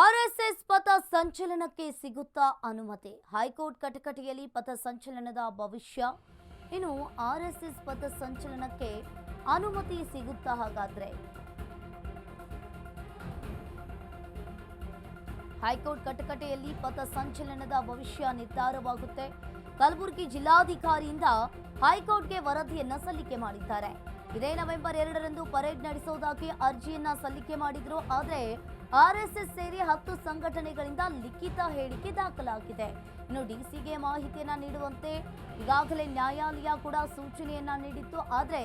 RSS ಪಥ ಸಂಚಲನಕ್ಕೆ ಸಿಗುತ್ತಾ ಅನುಮತಿ. ಹೈಕೋರ್ಟ್ ಕಟಕಟೆಯಲ್ಲಿ ಪಥ ಸಂಚಲನದ ಭವಿಷ್ಯ. ಇನ್ನು ಆರ್ಎಸ್ಎಸ್ ಪಥ ಸಂಚಲನಕ್ಕೆ ಅನುಮತಿ ಸಿಗುತ್ತಾ ಹಾಗಾದ್ರೆ? ಹೈಕೋರ್ಟ್ ಕಟಕಟೆಯಲ್ಲಿ ಪಥ ಸಂಚಲನದ ಭವಿಷ್ಯ ನಿರ್ಧಾರವಾಗುತ್ತೆ. ಕಲಬುರಗಿ ಜಿಲ್ಲಾಧಿಕಾರಿಯಿಂದ ಹೈಕೋರ್ಟ್ಗೆ ವರದಿಯನ್ನ ಸಲ್ಲಿಕೆ ಮಾಡಿದ್ದಾರೆ. ಇದೇ ನವೆಂಬರ್ ಎರಡರಂದು ಪರೇಡ್ ನಡೆಸೋದಾಗಿ ಅರ್ಜಿಯನ್ನ ಸಲ್ಲಿಕೆ ಮಾಡಿದ್ರು, ಆದರೆ ಎಸ್ ಸೇರಿ ಹತ್ತು ಸಂಘಟನೆಗಳಿಂದ ಲಿಖಿತ ಹೇಳಿಕೆ ದಾಖಲಾಗಿದೆ. ಇನ್ನು ಡಿಸಿಗೆ ಮಾಹಿತಿಯನ್ನ ನೀಡುವಂತೆ ಈಗಾಗಲೇ ನ್ಯಾಯಾಲಯ ಕೂಡ ಸೂಚನೆಯನ್ನ ನೀಡಿತ್ತು, ಆದರೆ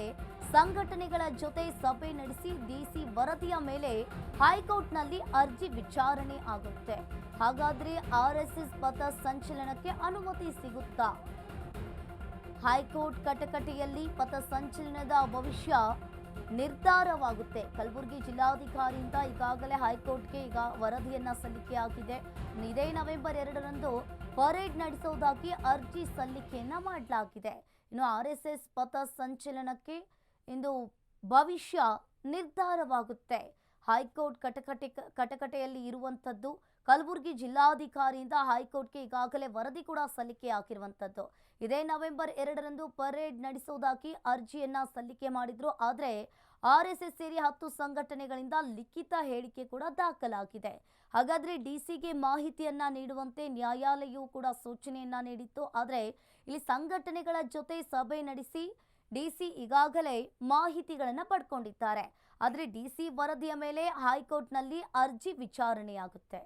ಸಂಘಟನೆಗಳ ಜೊತೆ ಸಭೆ ನಡೆಸಿ ಡಿಸಿ ವರದಿಯ ಮೇಲೆ ಹೈಕೋರ್ಟ್ನಲ್ಲಿ ಅರ್ಜಿ ವಿಚಾರಣೆ ಆಗುತ್ತೆ. ಹಾಗಾದ್ರೆ ಎಸ್ ಪಥ ಸಂಚಲನಕ್ಕೆ ಅನುಮತಿ ಸಿಗುತ್ತಾ? ಹೈಕೋರ್ಟ್ ಕಟಕಟೆಯಲ್ಲಿ ಪಥ ಸಂಚಲನದ ಭವಿಷ್ಯ ನಿರ್ಧಾರವಾಗುತ್ತೆ. ಕಲಬುರಗಿ ಜಿಲ್ಲಾಧಿಕಾರಿಯಿಂದ ಈಗಾಗಲೇ ಹೈಕೋರ್ಟ್ಗೆ ಈಗ ವರದಿಯನ್ನ ಸಲ್ಲಿಕೆಯಾಗಿದೆ ಇದೇ ನವೆಂಬರ್ ಎರಡರಂದು ಪರೇಡ್ ನಡೆಸೋದಾಗಿ ಅರ್ಜಿ ಸಲ್ಲಿಕೆಯನ್ನ ಮಾಡಲಾಗಿದೆ. ಇನ್ನು ಆರ್ ಎಸ್ ಎಸ್ ಪಥ ಸಂಚಲನಕ್ಕೆ ಇಂದು ಭವಿಷ್ಯ ನಿರ್ಧಾರವಾಗುತ್ತೆ. ಹೈಕೋರ್ಟ್ ಕಟಕಟೆ ಕಟಕಟೆಯಲ್ಲಿ ಇರುವಂಥದ್ದು. ಕಲಬುರಗಿ ಜಿಲ್ಲಾಧಿಕಾರಿಯಿಂದ ಹೈಕೋರ್ಟ್ಗೆ ಈಗಾಗಲೇ ವರದಿ ಕೂಡ ಸಲ್ಲಿಕೆ ಆಗಿರುವಂಥದ್ದು. ಇದೇ ನವೆಂಬರ್ ಎರಡರಂದು ಪರೇಡ್ ನಡೆಸೋದಾಗಿ ಅರ್ಜಿಯನ್ನ ಸಲ್ಲಿಕೆ ಮಾಡಿದ್ರು. ಆದರೆ ಆರ್ ಎಸ್ ಎಸ್ ಸೇರಿ ಹತ್ತು ಸಂಘಟನೆಗಳಿಂದ ಲಿಖಿತ ಹೇಳಿಕೆ ಕೂಡ ದಾಖಲಾಗಿದೆ. ಹಾಗಾದ್ರೆ ಡಿಸಿಗೆ ಮಾಹಿತಿಯನ್ನ ನೀಡುವಂತೆ ನ್ಯಾಯಾಲಯವು ಕೂಡ ಸೂಚನೆಯನ್ನ ನೀಡಿತ್ತು. ಆದರೆ ಇಲ್ಲಿ ಸಂಘಟನೆಗಳ ಜೊತೆ ಸಭೆ ನಡೆಸಿ ಡಿಸಿ ಈಗಾಗಲೇ ಮಾಹಿತಿಗಳನ್ನು ಪಡ್ಕೊಂಡಿದ್ದಾರೆ. ಆದರೆ ಡಿಸಿ ವರದಿಯ ಮೇಲೆ ಹೈಕೋರ್ಟ್ನಲ್ಲಿ ಅರ್ಜಿ ವಿಚಾರಣೆಯಾಗುತ್ತೆ.